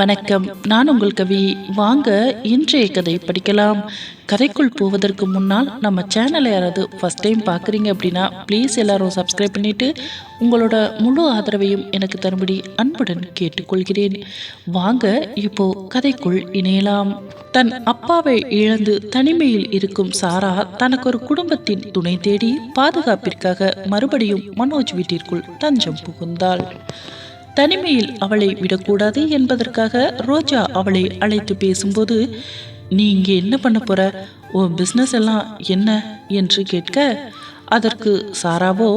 வணக்கம். நான் உங்கள் கவி வாங்க இன்றைய கதை படிக்கலாம். கதைக்குள் போவதற்கு முன்னால் நம்ம சேனலை யாராவது ஃபஸ்ட் டைம் பார்க்குறீங்க அப்படின்னா ப்ளீஸ் எல்லாரும் சப்ஸ்கிரைப் பண்ணிவிட்டு உங்களோட முழு ஆதரவையும் எனக்கு தரும்படி அன்புடன் கேட்டுக்கொள்கிறேன். வாங்க இப்போ கதைக்குள் இணையலாம். தன் அப்பாவை இழந்து தனிமையில் இருக்கும் சாரா தனக்கு ஒரு குடும்பத்தின் துணை தேடி பாதுகாப்பிற்காக மறுபடியும் மனோஜ் வீட்டிற்குள் தஞ்சம் புகுந்தாள். தனிமையில் அவளை விடக்கூடாது என்பதற்காக ரோஜா அவளை அழைத்து பேசும்போது நீ இங்கே என்ன பண்ண போற? உன் பிஸ்னஸ் எல்லாம் என்ன? என்று கேட்க அதற்கு சாராவோ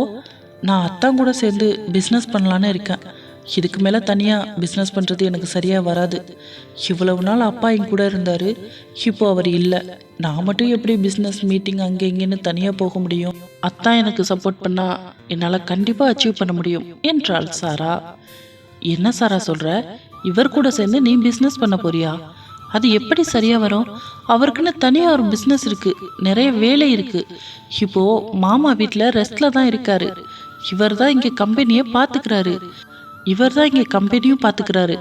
நான் அத்தான் கூட சேர்ந்து பிஸ்னஸ் பண்ணலான்னு இருக்கேன். இதுக்கு மேலே தனியாக பிஸ்னஸ் பண்ணுறது எனக்கு சரியாக வராது. இவ்வளவு நாள் அப்பா என் கூட இருந்தார். இப்போ அவர் இல்லை. நான் மட்டும் எப்படி பிஸ்னஸ் மீட்டிங் அங்கே இங்கேன்னு தனியாக போக முடியும்? அத்தான் எனக்கு சப்போர்ட் பண்ணால் என்னால் கண்டிப்பாக அச்சீவ் பண்ண முடியும் என்றாள் சாரா. என்ன சாரா சொல்ற? இவர் கூட சேர்ந்து நீ பிஸ்னஸ் பண்ண போறியா? அது எப்படி சரியா வரும்? அவருக்குன்னு தனியா ஒரு பிஸ்னஸ் இருக்கு. நிறைய வேலை இருக்கு. இப்போ மாமா வீட்டில் ரெஸ்ட்ல தான் இருக்காரு. இவர் தான் இங்க கம்பெனியை பார்த்துக்கிறாரு இவர் தான் இங்கே கம்பெனியும் பார்த்துக்கிறாரு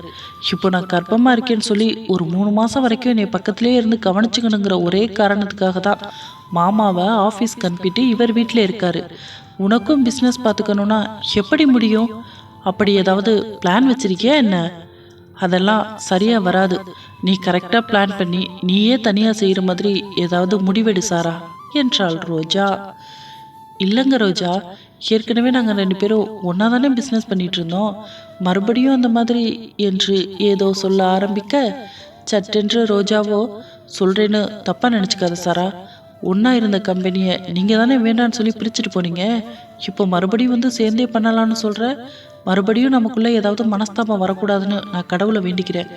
இப்போ நான் கர்ப்பமாக இருக்கேன்னு சொல்லி ஒரு மூணு மாதம் வரைக்கும் என்னை பக்கத்துலேயே இருந்து கவனிச்சுக்கணுங்கிற ஒரே காரணத்துக்காக தான் மாமாவை ஆஃபீஸ்க்கு அனுப்பிட்டு இவர் வீட்டில் இருக்காரு. உனக்கும் பிஸ்னஸ் பார்த்துக்கணுன்னா எப்படி முடியும்? அப்படி ஏதாவது பிளான் வச்சிருக்கியா என்ன? அதெல்லாம் சரியாக வராது. நீ கரெக்டாக பிளான் பண்ணி நீயே தனியாக செய்கிற மாதிரி ஏதாவது முடிவெடு சாரா என்றாள் ரோஜா. இல்லைங்க ரோஜா ஏற்கனவே நாங்கள் ரெண்டு பேரும் ஒன்றா தானே பிஸ்னஸ் பண்ணிட்டு இருந்தோம். மறுபடியும் அந்த மாதிரி என்று ஏதோ சொல்ல ஆரம்பிக்க சட்டென்று ரோஜாவோ சொல்கிறேன்னு தப்பாக நினச்சிக்காத சாரா. ஒன்றா இருந்த கம்பெனியை நீங்கள் தானே வேண்டான்னு சொல்லி பிரிச்சுட்டு போனீங்க. இப்போ மறுபடியும் வந்து சேர்ந்தே பண்ணலான்னு சொல்கிற மறுபடியும் நமக்குள்ளே ஏதாவது மனஸ்தாபம் வரக்கூடாதுன்னு நான் கடவுளை வேண்டிக்கிறேன்.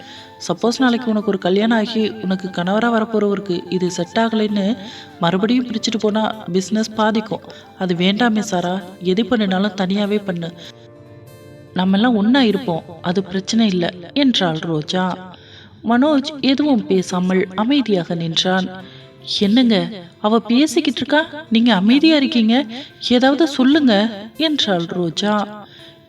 சப்போஸ் நாளைக்கு உனக்கு ஒரு கல்யாணம் ஆகி உனக்கு கணவராக வரப்போகிறவருக்கு இது செட் ஆகலைன்னு மறுபடியும் பிரிச்சுட்டு போனால் பிஸ்னஸ் பாதிக்கும். அது வேண்டாமே சாரா எது பண்ணினாலும் தனியாகவே பண்ணு. நம்மெல்லாம் ஒன்றா இருப்போம் அது பிரச்சனை இல்லை என்றாள் ரோஜா. மனோஜ் எதுவும் பேசாமல் அமைதியாக நின்றான். என்னங்க அவ பேசிக்கிட்டு இருக்கா? நீங்க அமைதியா இருக்கீங்க? ஏதாவது சொல்லுங்க என்றாள் ரோஜா.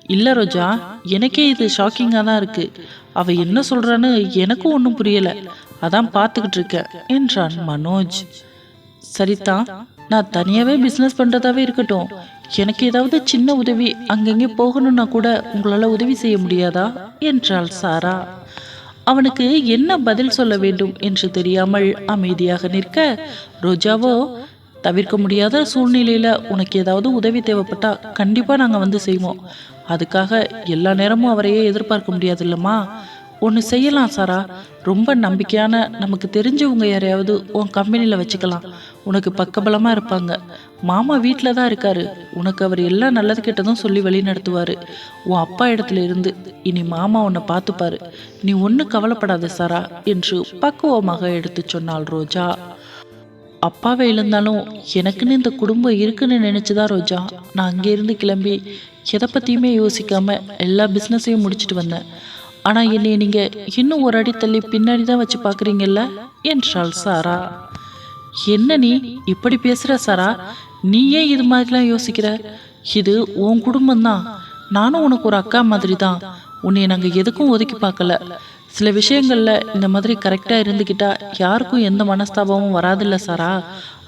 இல்லை ரோஜா எனக்கே இது ஷாக்கிங்காக தான் இருக்கு. அவ என்ன சொல்றான்னு எனக்கும் ஒன்றும் புரியல. அதான் பார்த்துக்கிட்டு இருக்கேன் என்றான் மனோஜ். சரிதா நான் தனியாகவே பிஸ்னஸ் பண்ணுறதாவே இருக்கட்டும். எனக்கு ஏதாவது சின்ன உதவி அங்கங்கே போகணும்னா கூட உங்களால் உதவி செய்ய முடியாதா? என்றாள் சாரா. அவனுக்கு என்ன பதில் சொல்ல வேண்டும் என்று தெரியாமல் அமைதியாக நிற்க ரோஜாவோ தவிர்க்க முடியாத சூழ்நிலையில் உனக்கு ஏதாவது உதவி தேவைப்பட்டால் கண்டிப்பாக நாங்கள் வந்து செய்வோம். அதுக்காக எல்லா நேரமும் அவரையே எதிர்பார்க்க முடியாது இல்லைம்மா ஒன்று செய்யலாம் சாரா. ரொம்ப நம்பிக்கையான நமக்கு தெரிஞ்சவங்க யாரையாவது உன் கம்பெனியில் வச்சுக்கலாம். உனக்கு பக்கபலமாக இருப்பாங்க. மாமா வீட்டில் தான் இருக்காரு. உனக்கு அவர் எல்லா நல்லது கெட்டதும் சொல்லி வழி நடத்துவார். உன் அப்பா இடத்துல இருந்து இனி மாமா உன்னை பார்த்துப்பாரு. நீ ஒன்றும் கவலைப்படாத சாரா என்று பக்குவமாக எடுத்து சொன்னாள் ரோஜா. அப்பாவை இருந்தாலும் எனக்குன்னு இந்த குடும்பம் இருக்குன்னு நினச்சிதான் ரோஜா. நான் அங்கேருந்து கிளம்பி எதை பற்றியுமே யோசிக்காமல் எல்லா பிஸ்னஸையும் முடிச்சிட்டு வந்தேன். ஆனால் என்னை நீங்கள் இன்னும் ஒரு அடி தள்ளி பின்னாடி தான் வச்சு பார்க்குறீங்கல்ல என்றாள் சாரா. என்ன நீ இப்படி பேசுகிற சாரா? நீ ஏன் இது மாதிரிலாம் யோசிக்கிற? இது உன் குடும்பம்தான். நானும் உனக்கு ஒரு அக்கா மாதிரி தான் உன்னை நாங்கள் எதுக்கும் ஒதுக்கி பார்க்கல. சில விஷயங்களில் இந்த மாதிரி கரெக்டாக இருந்துக்கிட்டா யாருக்கும் எந்த மனஸ்தாபமும் வராதில்ல சாரா.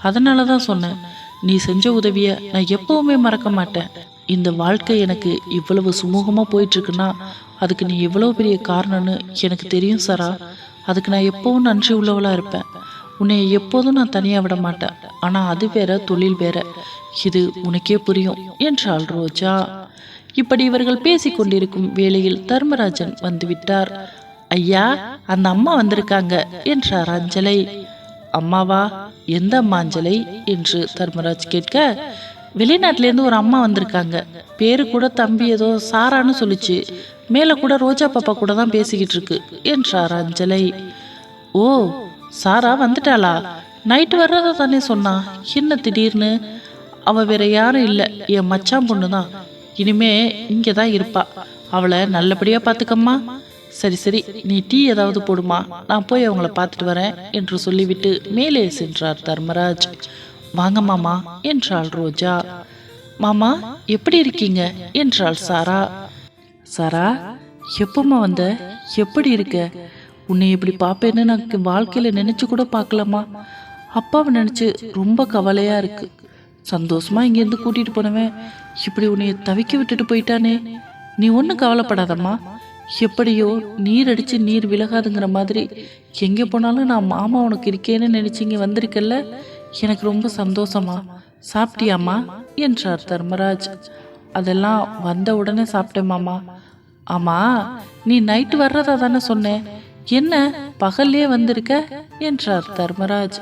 அதனால தான் சொன்னேன். நீ செஞ்ச உதவியை நான் எப்பவுமே மறக்க மாட்டேன். இந்த வாழ்க்கை எனக்கு இவ்வளவு சுமூகமாக போயிட்டுருக்குன்னா அதுக்கு நீ எவ்வளோ பெரிய காரணம்னு எனக்கு தெரியும் சாரா. அதுக்கு நான் எப்போவும் நன்றி உள்ளவளாக இருப்பேன். உன்னை எப்போதும் நான் தனியாக விட மாட்டேன். ஆனால் அது வேற தொழில் வேற. இது உனக்கே புரியும் என்றாள் ரோஜா. இப்படி இவர்கள் பேசிக்கொண்டிருக்கும் வேளையில் தர்மராஜன் வந்துவிட்டார். ஐயா அந்த அம்மா வந்திருக்காங்க என்றார் அஞ்சலை. அம்மாவா? எந்த அம்மா அஞ்சலை? என்று தர்மராஜ் கேட்க வெளிநாட்டிலேருந்து ஒரு அம்மா வந்திருக்காங்க. பேரு கூட தம்பி ஏதோ சாரான்னு சொல்லிச்சு. மேலே கூட ரோஜா பாப்பா கூட தான் பேசிக்கிட்டு இருக்கு என்றார் அஞ்சலை. ஓ சாரா வந்துட்டாளா? நைட்டு வர்றதா தானே சொன்னா. என்ன திடீர்னு? அவ வேற யாரும் இல்லை. என் மச்சான் பொண்ணு தான். இனிமே இங்கே தான் இருப்பா. அவளை நல்லபடியாக பார்த்துக்கம்மா சரி சரி நீ டீ ஏதாவது போடுமா? நான் போய் அவங்கள பார்த்துட்டு வரேன் என்று சொல்லிவிட்டு மேலே சென்றார் தர்மராஜ். வாங்க மாமா என்றாள் ரோஜா. மாமா எப்படி இருக்கீங்க? என்றாள் சாரா. சாரா எப்பம்மா வந்த? எப்படி இருக்க? உன்னை இப்படி பார்ப்பேன்னு நான் வாழ்க்கையில் நினச்சி கூட பார்க்கலாமா அப்பாவை நினச்சி ரொம்ப கவலையாக இருக்கு. சந்தோஷமா இங்கேருந்து கூட்டிகிட்டு போனவன் இப்படி உன்னை தவிக்க விட்டுட்டு போயிட்டானே. நீ ஒன்றும் கவலைப்படாதம்மா. எப்படியோ நீர் அடித்து நீர் விலகாதுங்கிற மாதிரி எங்கே போனாலும் நான் மாமா உனக்கு இருக்கேன்னு நினச்சிங்க வந்திருக்கல்ல. எனக்கு ரொம்ப சந்தோஷமா? சாப்பிட்டியாம்மா? என்றார் தர்மராஜ். அதெல்லாம் வந்த உடனே சாப்பிட்டேமாமா ஆமா நீ நைட்டு வர்றதா தானே சொன்னேன். என்ன பகல்லே வந்திருக்க? என்றார் தர்மராஜ்.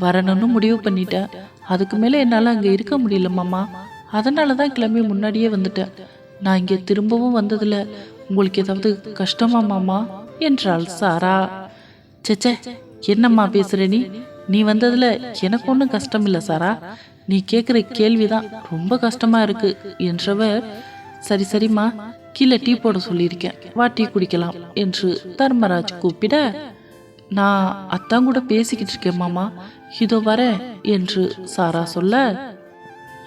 வரணும்னு முடிவு பண்ணிட்டேன். அதுக்கு மேலே என்னால் அங்கே இருக்க முடியல மாமா அதனால தான் கிளம்பி முன்னாடியே வந்துட்டேன். நான் இங்கே திரும்பவும் வந்ததில் உங்களுக்கு ஏதாவது கஷ்டமா மாமா என்றாள் சாரா. சேச்சே என்னம்மா பேசுகிற நீ? நீ வந்ததில் எனக்கு ஒன்றும் கஷ்டம் இல்லை சாரா. நீ கேட்குற கேள்வி தான் ரொம்ப கஷ்டமாக இருக்கு என்றவர் சரி சரிம்மா கீழே டீ போட சொல்லியிருக்கேன். வா டீ குடிக்கலாம் என்று தர்மராஜ் கூப்பிட நான் அத்தான் கூட பேசிக்கிட்டு இருக்கேன் மாமா. இதோ வரேன் என்று சாரா சொல்ல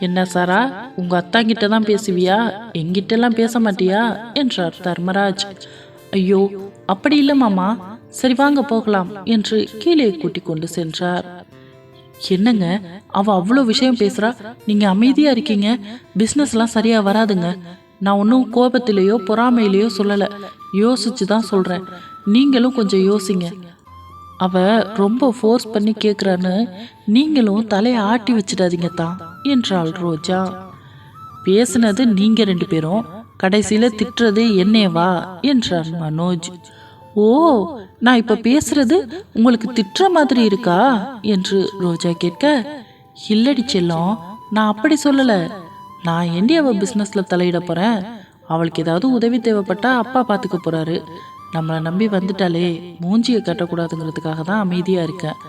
என்ன சாரா உங்க அத்தாங்கிட்ட தான் பேசுவியா? எங்கிட்டெல்லாம் பேச மாட்டியா? என்றார் தர்மராஜ். ஐயோ அப்படி இல்லை மாமா. சரி வாங்க போகலாம் என்று கீழே கூட்டிக் கொண்டு சென்றார். என்னங்க அவ அவ்வளோ விஷயம் பேசுறா? நீங்க அமைதியா இருக்கீங்க. பிசினஸ்லாம் சரியா வராதுங்க. நான் ஒன்றும் கோபத்திலேயோ பொறாமையிலேயோ சொல்லலை. யோசிச்சு தான் சொல்றேன். நீங்களும் கொஞ்சம் யோசிங்க. அவ ரொம்ப ஃபோர்ஸ் பண்ணி கேட்குறான்னு நீங்களும் தலையை ஆட்டி வச்சிடாதீங்க தான் என்றாள் ரோஜா. பேசுனது நீங்க ரெண்டு பேரும் கடைசியில் திட்டுறது என்னேவா என்றார் மனோஜ். ஓ நான் இப்ப பேசுறது உங்களுக்கு திட்டுற மாதிரி இருக்கா? என்று ரோஜா கேட்க இல்லடி செல்லம் நான் அப்படி சொல்லல. நான் ஏண்டி அவள் பிஸ்னஸில் தலையிட போறேன்? அவளுக்கு ஏதாவது உதவி தேவைப்பட்டா அப்பா பார்த்துக்க போறாரு. நம்மளை நம்பி வந்துட்டாலே மூஞ்சியை கட்டக்கூடாதுங்கிறதுக்காக தான் அமைதியா இருக்கேன்.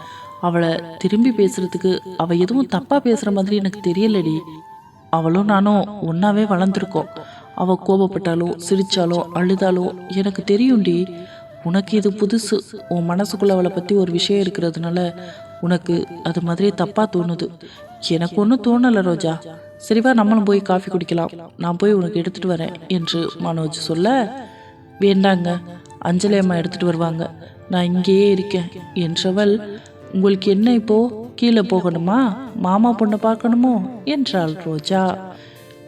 அவளை திரும்பி பேசுறதுக்கு அவ எதுவும் தப்பா பேசுற மாதிரி எனக்கு தெரியலடி. அவளும் நானும் ஒன்னாவே வளர்ந்துருக்கோம். அவள் கோபப்பட்டாலும் சிரிச்சாலும் அழுதாலும் எனக்கு தெரியும்டி. உனக்கு இது புதுசு. உன் மனசுக்குள்ள அவளை பத்தி ஒரு விஷயம் இருக்கிறதுனால உனக்கு அது மாதிரி தப்பா தோணுது. எனக்கு ஒன்றும் தோணலை ரோஜா. சரிவா நம்மளும் போய் காஃபி குடிக்கலாம். நான் போய் உனக்கு எடுத்துட்டு வரேன் என்று மனோஜ் சொல்ல வேண்டாங்க. அஞ்சலி அம்மா எடுத்துட்டு வருவாங்க. நான் இங்கேயே இருக்கேன். என்றவள் உங்களுக்கு என்ன இப்போ? கீழே போகணுமா? மாமா பொண்ணை பார்க்கணுமோ? என்றாள் ரோஜா.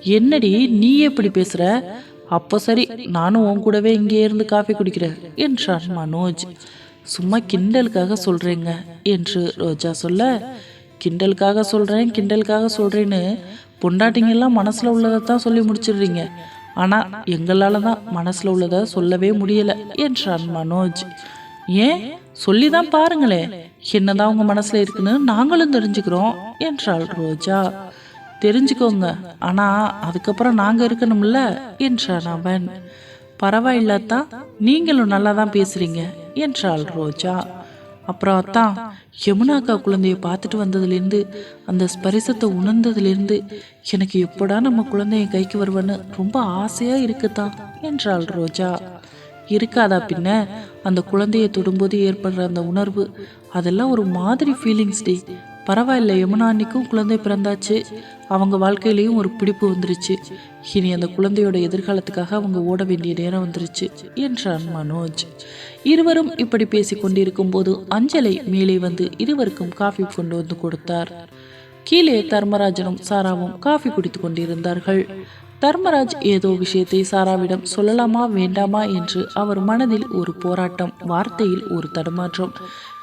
என்னடி நீ எப்படி பேசுற? அப்போ சரி நானும் உன் கூடவே இங்கே இருந்து காஃபி குடிக்கிறேன் என்றான் மனோஜ். சும்மா கிண்டலுக்காக சொல்கிறேங்க என்று ரோஜா சொல்ல கிண்டலுக்காக சொல்கிறேன் கிண்டலுக்காக சொல்கிறேன்னு பொண்டாட்டிங்கெல்லாம் மனசில் உள்ளதை தான் சொல்லி முடிச்சிடுறீங்க. ஆனால் எங்களால் தான் மனசில் உள்ளதை சொல்லவே முடியலை என்றான் மனோஜ். ஏன்? சொல்லி தான் பாருங்களேன் என்னதான் உங்கள் மனசில் இருக்குன்னு நாங்களும் தெரிஞ்சுக்கிறோம் என்றாள் ரோஜா. தெரிஞ்சுக்கோங்க. ஆனா அதுக்கப்புறம் நாங்க இருக்கணும்ல என்றான் அவன். பரவாயில்லத்தான் நீங்களும் நல்லா தான் பேசுறீங்க என்றாள் ரோஜா. அப்புறம் அத்தான் யமுனாக்கா குழந்தைய பார்த்துட்டு வந்ததுலேருந்து அந்த ஸ்பரிசத்தை உணர்ந்ததுலேருந்து எனக்கு எப்படா நம்ம குழந்தைய கைக்கு வருவேன்னு ரொம்ப ஆசையாக இருக்குதான் என்றாள் ரோஜா. இருக்காதா பின்ன அந்த குழந்தையை தொடும்போது ஏற்படுற அந்த உணர்வு அதெல்லாம் ஒரு மாதிரி ஃபீலிங்ஸ் டே பரவாயில்ல யமுனா அன்னைக்கும் குழந்தை பிறந்தாச்சு. அவங்க வாழ்க்கையிலையும் ஒரு பிடிப்பு வந்துருச்சு. இனி அந்த குழந்தையோட எதிர்காலத்துக்காக அவங்க ஓட வேண்டிய நேரம் வந்துருச்சு என்றான் மனோஜ். இருவரும் இப்படி பேசிக் கொண்டிருக்கும் போது அஞ்சலை மேலே வந்து இருவருக்கும் காஃபி கொண்டு வந்து கொடுத்தார். கீழே தர்மராஜனும் சாராவும் காஃபி குடித்து கொண்டிருந்தார்கள். தர்மராஜ் ஏதோ விஷயத்தை சாராவிடம் சொல்லலாமா வேண்டாமா என்று அவர் மனதில் ஒரு போராட்டம் வார்த்தையில் ஒரு தடுமாற்றம்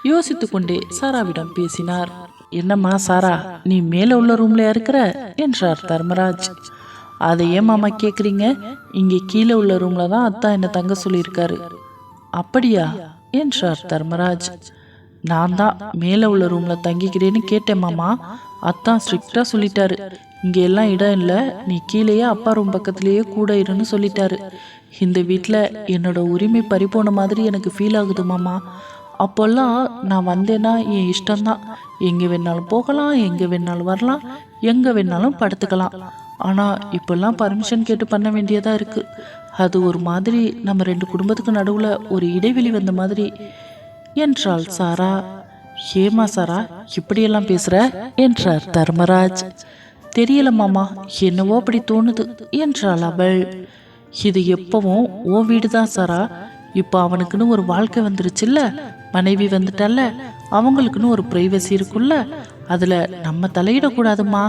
யோசித்துக்கொண்டே சாராவிடம் பேசினார். என்னம்மா சாரா நீ மேலே உள்ள ரூம்ல இருக்கிற? என்றார் தர்மராஜ். அதை ஏன் மாமா கேட்குறீங்க இங்கே கீழே உள்ள ரூம்ல தான் அத்தா என்னை தங்க சொல்லியிருக்காரு. அப்படியா? என்றார் தர்மராஜ். நான் தான் மேலே உள்ள ரூம்ல தங்கிக்கிறேன்னு கேட்டேன் மாமா. அத்தான் ஸ்ட்ரிக்டா சொல்லிட்டாரு. இங்கே எல்லாம் இடம் இல்லை. நீ கீழேயே அப்பா ரூம் பக்கத்துலேயே கூட இருன்னு சொல்லிட்டாரு. இந்த வீட்டில் என்னோட உரிமை பறிபோன மாதிரி எனக்கு ஃபீல் ஆகுது மாமா. அப்போல்லாம் நான் வந்தேன்னா என் இஷ்டம்தான். எங்கே வேணாலும் போகலாம் எங்கே வேணாலும் வரலாம் எங்கே வேணாலும் படுத்துக்கலாம். ஆனால் இப்போல்லாம் பர்மிஷன் கேட்டு பண்ண வேண்டியதாக இருக்குது அது ஒரு மாதிரி நம்ம ரெண்டு குடும்பத்துக்கு நடுவில் ஒரு இடைவெளி வந்த மாதிரி. என்றாள் சாரா. ஏமா சாரா இப்படியெல்லாம் பேசுகிற என்றார் தர்மராஜ். தெரியல மாமா என்னவோ அப்படி தோணுது என்றாள் அவள். இது எப்பவும் ஓ வீடு தான் சாரா. இப்போ அவனுக்குன்னு ஒரு வாழ்க்கை வந்துருச்சுல்ல மனைவி வந்துட்டால அவங்களுக்குன்னு ஒரு ப்ரைவசி இருக்குல்ல அதில் நம்ம தலையிடக்கூடாதுமா?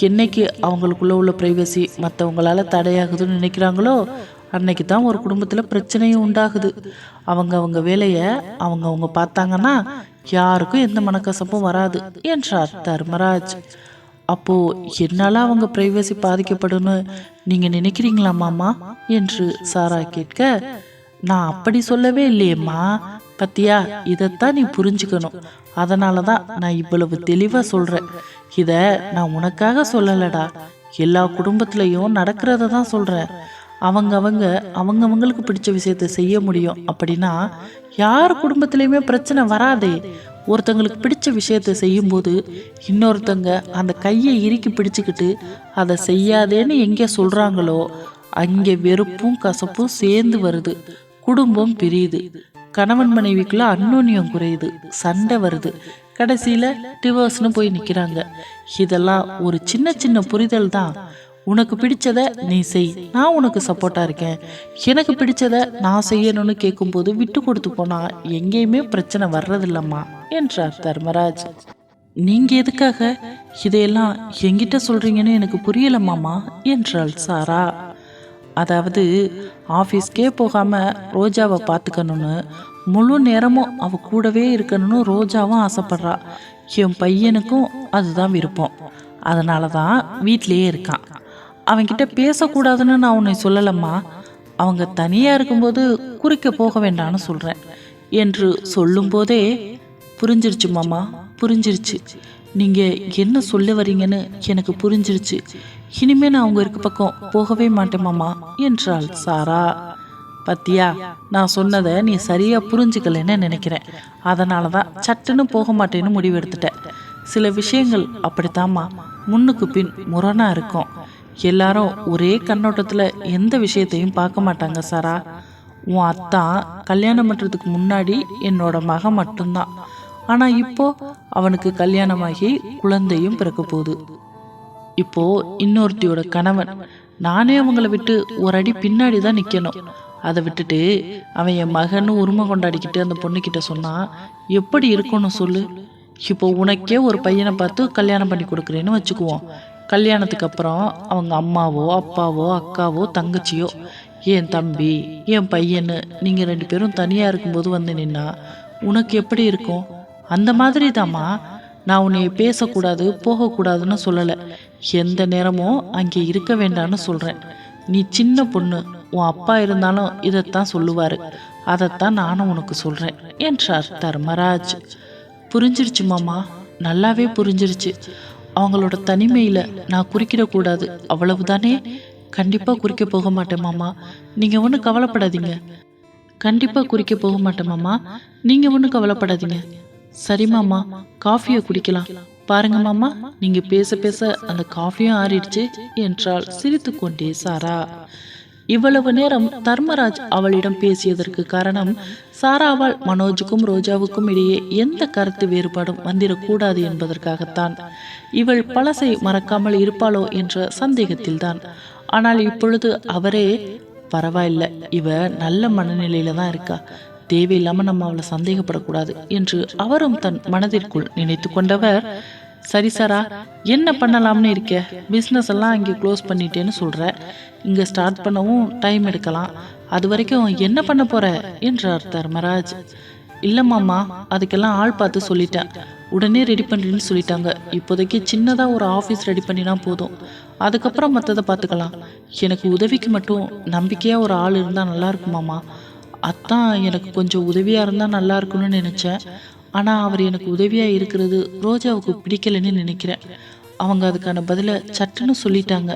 என்னைக்கு அவங்களுக்குள்ள உள்ள ப்ரைவசி மற்றவங்களால தடையாகுதுன்னு நினைக்கிறாங்களோ அன்னைக்கு தான் ஒரு குடும்பத்தில் பிரச்சனையும் உண்டாகுது. அவங்க அவங்க வேலையை அவங்க அவங்க பார்த்தாங்கன்னா யாருக்கும் எந்த மனக்கசப்பும் வராது என்றார் தர்மராஜ். அப்போ என்னால் அவங்க பிரைவசி பாதிக்கப்படும்னு நீங்க நினைக்கிறீங்களா மாமா? என்று சாரா கேட்க நான் அப்படி சொல்லவே இல்லையேம்மா. பத்தியா? இதைத்தான் நீ புரிஞ்சுக்கணும். அதனால தான் நான் இவ்வளவு தெளிவாக சொல்கிறேன் இதை நான் உனக்காக சொல்லலடா. எல்லா குடும்பத்திலையும் நடக்கிறத தான் சொல்கிறேன் அவங்க அவங்க அவங்கவங்களுக்கு பிடிச்ச விஷயத்த செய்ய முடியும். அப்படின்னா யார் குடும்பத்திலையுமே பிரச்சனை வராதே. ஒருத்தங்களுக்கு பிடிச்ச விஷயத்த செய்யும்போது இன்னொருத்தங்க அந்த கையை இறுக்கி பிடிச்சுக்கிட்டு அதை செய்யாதேன்னு எங்கே சொல்கிறாங்களோ அங்கே வெறுப்பும் கசப்பும் சேர்ந்து வருது. குடும்பம் பிரியுது. கணவன் மனைவிக்குள்ள அன்னோன்யம் குறையுது சண்டை வருது. கடைசியில் டிவோர்ஸ்னு போய் நிற்கிறாங்க இதெல்லாம் ஒரு சின்ன சின்ன புரிதல் தான். உனக்கு பிடிச்சத நீ செய் நான் உனக்கு சப்போர்ட்டா இருக்கேன். எனக்கு பிடிச்சத நான் செய்யணும்னு கேட்கும்போது விட்டு கொடுத்து போனா எங்கேயுமே பிரச்சனை வர்றதில்லம்மா என்றார் தர்மராஜ். நீங்க எதுக்காக இதையெல்லாம் எங்கிட்ட சொல்றீங்கன்னு எனக்கு புரியலம்மாமா என்றாள் சாரா. அதாவது ஆஃபீஸ்க்கே போகாமல் ரோஜாவை பார்த்துக்கணும்னு முழு நேரமும் அவ கூடவே இருக்கணும்னு ரோஜாவும் ஆசைப்படுறா. என் பையனுக்கும் அதுதான் விருப்பம். அதனால தான் வீட்லேயே இருக்கான். அவன்கிட்ட பேசக்கூடாதுன்னு நான் உன்னை சொல்லலம்மா. அவங்க தனியாக இருக்கும்போது குறிக்க போக வேண்டாம்னு சொல்கிறேன் என்று சொல்லும்போதே புரிஞ்சிருச்சு மாமா புரிஞ்சிருச்சு. நீங்கள் என்ன சொல்ல வரீங்கன்னு எனக்கு புரிஞ்சிருச்சு. இனிமே நான் அவங்க இருக்க பக்கம் போகவே மாட்டேமாமா என்றாள் சாரா. பத்தியா நான் சொன்னதை நீ சரியா புரிஞ்சுக்கலன்னு நினைக்கிறேன். அதனால தான் சட்டுன்னு போக மாட்டேன்னு முடிவெடுத்துட்டேன் சில விஷயங்கள் அப்படித்தாம்மா. முன்னுக்கு பின் முரணா இருக்கும். எல்லாரும் ஒரே கண்ணோட்டத்தில் எந்த விஷயத்தையும் பார்க்க மாட்டாங்க சாரா. உன் அத்தான் கல்யாணம் பண்ணுறதுக்கு முன்னாடி என்னோட மகன் மட்டும்தான். ஆனால் இப்போ அவனுக்கு கல்யாணமாகி குழந்தையும் பிறக்க போகுது. இப்போ இன்னொருத்தியோட கணவன். நானே அவங்கள விட்டு ஒரு அடி பின்னாடி தான் நிற்கணும் அதை விட்டுட்டு அவன் என் மகன்னு உரிமை கொண்டாடிக்கிட்டு அந்த பொண்ணுக்கிட்ட சொன்னான் எப்படி இருக்கணும் சொல்லு? இப்போ உனக்கே ஒரு பையனை பார்த்து கல்யாணம் பண்ணி கொடுக்குறேன்னு வச்சுக்குவோம். கல்யாணத்துக்கு அப்புறம் அவங்க அம்மாவோ அப்பாவோ அக்காவோ தங்கச்சியோ என் தம்பி என் பையனு நீங்கள் ரெண்டு பேரும் தனியாக இருக்கும்போது வந்து நின்னா உனக்கு எப்படி இருக்கும்? அந்த மாதிரி தாம்மா. நான் உன்னை பேசக்கூடாது போகக்கூடாதுன்னு சொல்லலை. எந்த நேரமும் அங்கே இருக்க வேண்டாம்னு சொல்கிறேன் நீ சின்ன பொண்ணு உன் அப்பா இருந்தாலும் இதைத்தான் சொல்லுவார். அதைத்தான் நானும் உனக்கு சொல்கிறேன் என்றார் தர்மராஜ். புரிஞ்சிருச்சு மாமா நல்லாவே புரிஞ்சிருச்சு. அவங்களோட தனிமையில் நான் குறுக்கிடக்கூடாது அவ்வளவுதானே? கண்டிப்பாக குறிக்க போக மாட்டேன் மாமா. நீங்கள் ஒன்றும் கவலைப்படாதீங்க. கண்டிப்பாக குறிக்க போக மாட்டேன் மாமா. நீங்கள் ஒன்றும் கவலைப்படாதீங்க. சரி மாமா காஃபியை குடிக்கலாம். பாருங்க மாமா நீங்கள் பேச பேச அந்த காஃபியும் ஆறிடுச்சு என்றால் சிரித்து கொண்டே சாரா. இவ்வளவு நேரம் தர்மராஜ் அவளிடம் பேசியதற்கு காரணம் சாராவால் மனோஜுக்கும் ரோஜாவுக்கும் இடையே எந்த கருத்து வேறுபாடும் வந்திடக்கூடாது என்பதற்காகத்தான். இவள் பழசை மறக்காமல் இருப்பாளோ என்ற சந்தேகத்தில்தான். ஆனால் இப்பொழுது அவரே பரவாயில்ல இவ நல்ல மனநிலையில தான் இருக்கா. தேவையில்லாமல் நம்ம அவளை சந்தேகப்படக்கூடாது என்று அவரும் தன் மனதிற்குள் நினைத்து கொண்டவர் சரி சாரா என்ன பண்ணலாம்னு இருக்க? பிஸ்னஸ் எல்லாம் இங்கே க்ளோஸ் பண்ணிட்டேன்னு சொல்கிற இங்கே ஸ்டார்ட் பண்ணவும் டைம் எடுக்கலாம். அது வரைக்கும் என்ன பண்ண போற? என்றார் தர்மராஜ். இல்லைம்மாம்மா அதுக்கெல்லாம் ஆள் பார்த்து சொல்லிட்டேன் உடனே ரெடி பண்ணுறேன்னு சொல்லிட்டாங்க. இப்போதைக்கு சின்னதாக ஒரு ஆஃபீஸ் ரெடி பண்ணினா போதும். அதுக்கப்புறம் மற்றதை பார்த்துக்கலாம். எனக்கு உதவிக்கு மட்டும் நம்பிக்கையாக ஒரு ஆள் இருந்தால் நல்லா இருக்குமாம்மா அத்தான் எனக்கு கொஞ்சம் உதவியாக இருந்தால் நல்லா இருக்கும்னு நினச்சேன். ஆனால் அவர் எனக்கு உதவியாக இருக்கிறது ரோஜாவுக்கு பிடிக்கலைன்னு நினைக்கிறேன். அவங்க அதுக்கான பதிலை சட்டுன்னு சொல்லிட்டாங்க.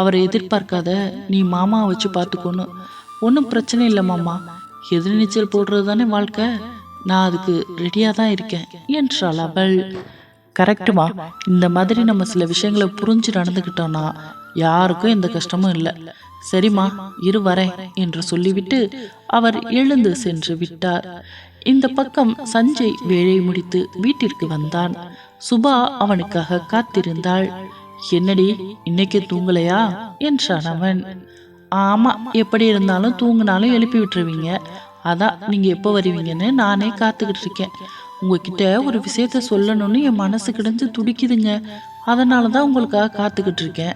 அவரை எதிர்பார்க்காத நீ மாமாவை வச்சு பார்த்துக்கோன்னு. ஒன்றும் பிரச்சனை இல்லை மாமா. எதிர்நீச்சல் போடுறது தானே வாழ்க்கை. நான் அதுக்கு ரெடியாக தான் இருக்கேன் என்றாள் அவள். கரெக்டுமா இந்த மாதிரி நம்ம சில விஷயங்களை புரிஞ்சு நடந்துக்கிட்டோம்னா யாருக்கும் எந்த கஷ்டமும் இல்லை. சரிம்மா இரு வரேன் என்று சொல்லிவிட்டு அவர் எழுந்து சென்று விட்டார். இந்த பக்கம் சஞ்சய் வேலை முடித்து வீட்டிற்கு வந்தான். சுபா அவனுக்காக காத்திருந்தாள். என்னடி இன்னைக்கு தூங்கலையா? என்றான் அவன். ஆமாம் எப்படி இருந்தாலும் தூங்கினாலும் எழுப்பி விட்டுருவீங்க. அதான் நீங்கள் எப்போ வருவீங்கன்னு நானே காத்துக்கிட்டு இருக்கேன். உங்ககிட்ட ஒரு விஷயத்த சொல்லணும்னு என் மனசு கிடைஞ்சு துடிக்குதுங்க. அதனால தான் உங்களுக்காக காத்துக்கிட்டு இருக்கேன்.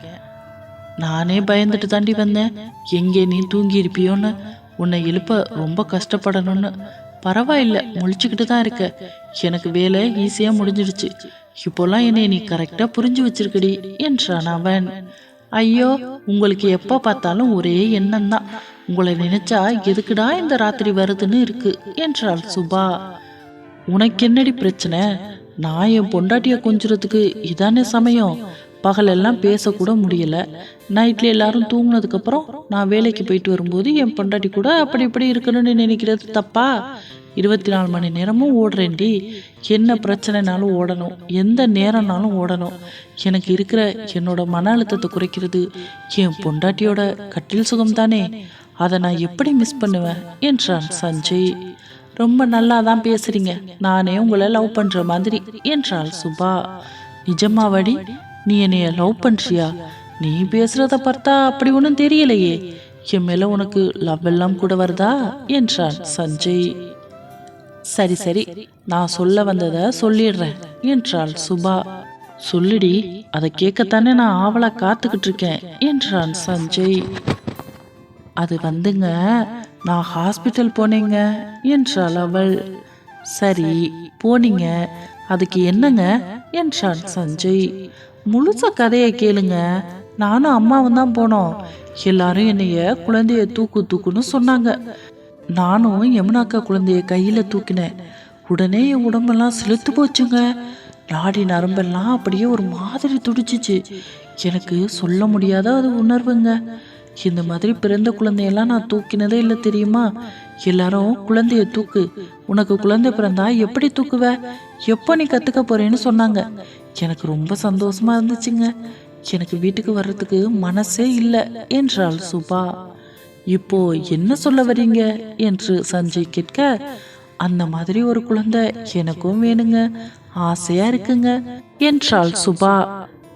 நானே பயந்துட்டு தாண்டி வந்தேன். எங்கே நீ தூங்கி இருப்பியோன்னு. உன்னை எழுப்ப ரொம்ப கஷ்டப்படணும்னு. பரவாயில்ல முழிச்சுக்கிட்டு தான் இருக்க. எனக்கு வேலை ஈஸியாக முடிஞ்சிடுச்சு. இப்போல்லாம் என்னை நீ கரெக்டாக புரிஞ்சு வச்சிருக்கடி என்றான் அவன். ஐயோ உங்களுக்கு எப்போ பார்த்தாலும் ஒரே எண்ணம் தான் உங்களை நினைச்சா எதுக்குடா இந்த ராத்திரி வருதுன்னு இருக்கு என்றாள் சுபா. உனக்கு என்னடி பிரச்சனை? நான் என் பொண்டாட்டிய கொஞ்சுறதுக்கு இதானே சமயம். பகலெல்லாம் பேசக்கூட முடியல. நைட்ல எல்லாரும் தூங்கினதுக்கப்புறம் நான் வேலைக்கு போயிட்டு வரும்போது என் பொண்டாட்டி கூட அப்படி இப்படி இருக்கணும்னு நினைக்கிறது தப்பா? இருபத்தி நாலு மணி நேரமும் ஓடுறேன்டி. என்ன பிரச்சனைனாலும் ஓடணும். எந்த நேரம்னாலும் ஓடணும். எனக்கு இருக்கிற என்னோட மன அழுத்தத்தை குறைக்கிறது என் பொண்டாட்டியோட கட்டில் சுகம் தானே அதை நான் எப்படி மிஸ் பண்ணுவேன்? என்றான் சஞ்சய். ரொம்ப நல்லா தான் பேசுறீங்க. நானே உங்களை லவ் பண்ற மாதிரி என்றாள் சுபா. நிஜமாவடி? நீ என்னைய லவ் பண்ணுறியா நீ பேசுறத பார்த்தா அப்படி ஒன்றும் தெரியலையே. என் மேல உனக்கு லவ் எல்லாம் கூட வருதா? என்றான் சஞ்சய். சரி சரி நான் சொல்ல வந்ததை சொல்லிடுறேன் என்றாள் சுபா. சொல்லுடி அதை கேட்கத்தானே நான் ஆவலா காத்துக்கிட்டு இருக்கேன் என்றான் சஞ்சய். அது வந்துங்க நான் ஹாஸ்பிட்டல் போனேங்க என்றாள் அவள். சரி போனீங்க. அதுக்கு என்னங்க? என்றான் சஞ்சய். முழுச கதையை கேளுங்க. நானும் அம்மாவும் தான் போனோம். எல்லாரும் என்னைய குழந்தைய தூக்கு தூக்குன்னு சொன்னாங்க. நானும் யமுனாக்கா குழந்தைய கையில் தூக்கினேன். உடனே என் உடம்பெல்லாம் செலுத்து போச்சுங்க. நாடி நரம்பெல்லாம் அப்படியே ஒரு மாதிரி துடிச்சிச்சு. எனக்கு சொல்ல முடியாத அது உணர்வுங்க. இந்த மாதிரி பிறந்த குழந்தையெல்லாம் நான் தூக்கினதே இல்லை தெரியுமா? எல்லாரும் குழந்தைய தூக்கு. உனக்கு குழந்தை பிறந்தா எப்படி தூக்குவ? எப்போ நீ கத்துக்க போறேன்னு சொன்னாங்க. எனக்கு ரொம்ப சந்தோஷமா இருந்துச்சுங்க. எனக்கு வீட்டுக்கு வர்றதுக்கு மனசே இல்லை என்றாள் சுபா. இப்போ என்ன சொல்ல வரீங்க? என்று சஞ்சய் கேட்க அந்த மாதிரி ஒரு குழந்தை எனக்கும் வேணுங்க. ஆசையா இருக்குங்க என்றாள் சுபா.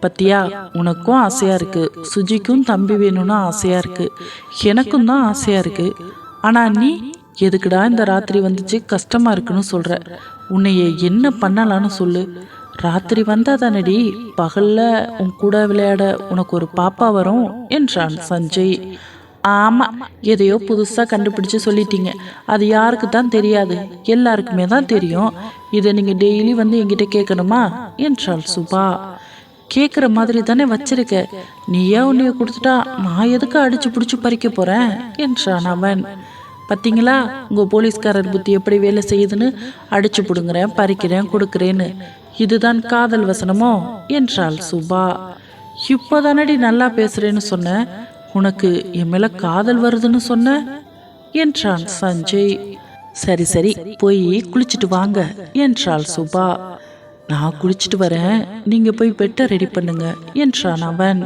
பத்தியா உனக்கும் ஆசையா இருக்கு. சுஜிக்கும் தம்பி வேணும்னு ஆசையா இருக்கு. எனக்கும் தான் ஆசையா இருக்கு. ஆனா நீ எதுக்குடா இந்த ராத்திரி வந்துச்சு? கஷ்டமா இருக்குன்னு சொல்ற. உன்னைய என்ன பண்ணலான்னு சொல்லு. ராத்திரி வந்தா தானடி பகல்ல உன் கூட விளையாட உனக்கு ஒரு பாப்பா வரும் என்றான் சஞ்சய். ஆமாம் எதையோ புதுசாக கண்டுபிடிச்சு சொல்லிட்டீங்க. அது யாருக்கு தான் தெரியாது. எல்லாருக்குமே தான் தெரியும். இதை நீங்கள் டெய்லி வந்து என்கிட்ட கேட்கணுமா? என்றாள் சுபா. கேட்குற மாதிரி தானே வச்சிருக்க. நீயே உன்னைய கொடுத்துட்டா நான் எதுக்கு அடிச்சு பிடிச்சி பறிக்க போறேன்? என்றான் அவன். பார்த்தீங்களா உங்கள் போலீஸ்காரர் புத்தி எப்படி வேலை செய்யுதுன்னு அடிச்சு பிடுங்குறேன் பறிக்கிறேன் கொடுக்குறேன்னு. இதுதான் காதல் வசனமோ? என்றாள் சுபா. இப்போதானடி நல்லா பேசுகிறேன்னு சொன்ன? உனக்கு என் மேலே காதல் வருதுன்னு சொன்ன? என்றான் சஞ்சய். சரி சரி போய் குளிச்சுட்டு வாங்க என்றாள் சுபா. நான் குளிச்சுட்டு வரேன். நீங்கள் போய் பெட்டை ரெடி பண்ணுங்க என்றான் அவன்.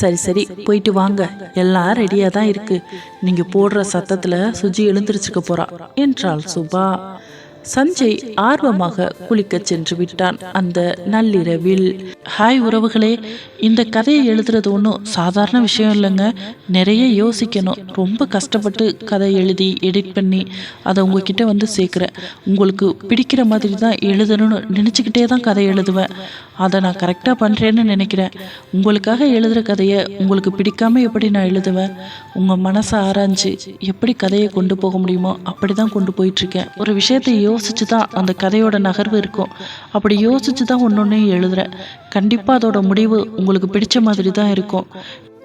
சரி சரி போயிட்டு வாங்க. எல்லாம் ரெடியாக தான் இருக்கு. நீங்க போடுற சத்தத்துல சுஜி எழுந்திருச்சுக்க போறா என்றாள் சுபா. சஞ்சய் ஆர்வமாக குளிக்க சென்று விட்டான் அந்த நள்ளிரவில். ஹாய் உறவுகளே இந்த கதையை எழுதுறது ஒன்றும் சாதாரண விஷயம் இல்லைங்க. நிறைய யோசிக்கணும். ரொம்ப கஷ்டப்பட்டு கதை எழுதி எடிட் பண்ணி அதை உங்ககிட்ட வந்து சேர்க்குறேன். உங்களுக்கு பிடிக்கிற மாதிரி தான் எழுதணும்னு நினச்சிக்கிட்டே தான் கதை எழுதுவேன். அதை நான் கரெக்டாக பண்ணுறேன்னு நினைக்கிறேன். உங்களுக்காக எழுதுகிற கதையை உங்களுக்கு பிடிக்காம எப்படி நான் எழுதுவேன்? உங்கள் மனசை ஆராய்ஞ்சு எப்படி கதையை கொண்டு போக முடியுமோ அப்படி தான் கொண்டு போயிட்டுருக்கேன். ஒரு விஷயத்தை யோசித்து தான் அந்த கதையோட நகர்வு இருக்கும். அப்படி யோசித்து தான் ஒன்று ஒன்றையும் எழுதுகிறேன் கண்டிப்பாக அதோட முடிவு உங்களுக்கு பிடிச்ச மாதிரி தான் இருக்கும்.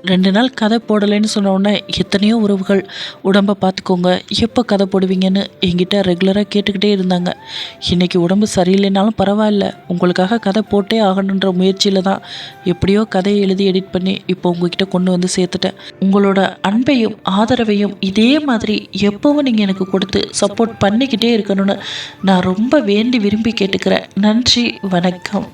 ரெண்டு நாள் கதை போடலைன்னு சொன்னோடனே எத்தனையோ உறவுகள் உடம்பை பார்த்துக்கோங்க எப்போ கதை போடுவீங்கன்னு என்கிட்ட ரெகுலராக கேட்டுக்கிட்டே இருந்தாங்க. இன்றைக்கி உடம்பு சரியில்லைனாலும் பரவாயில்ல உங்களுக்காக கதை போட்டே ஆகணுன்ற முயற்சியில் தான் எப்படியோ கதையை எழுதி எடிட் பண்ணி இப்போ உங்ககிட்ட கொண்டு வந்து சேர்த்துட்டேன். உங்களோட அன்பையும் ஆதரவையும் இதே மாதிரி எப்போவும் நீங்கள் எனக்கு கொடுத்து சப்போர்ட் பண்ணிக்கிட்டே இருக்கணும்னு நான் ரொம்ப வேண்டி விரும்பி கேட்டுக்கிறேன். நன்றி வணக்கம்.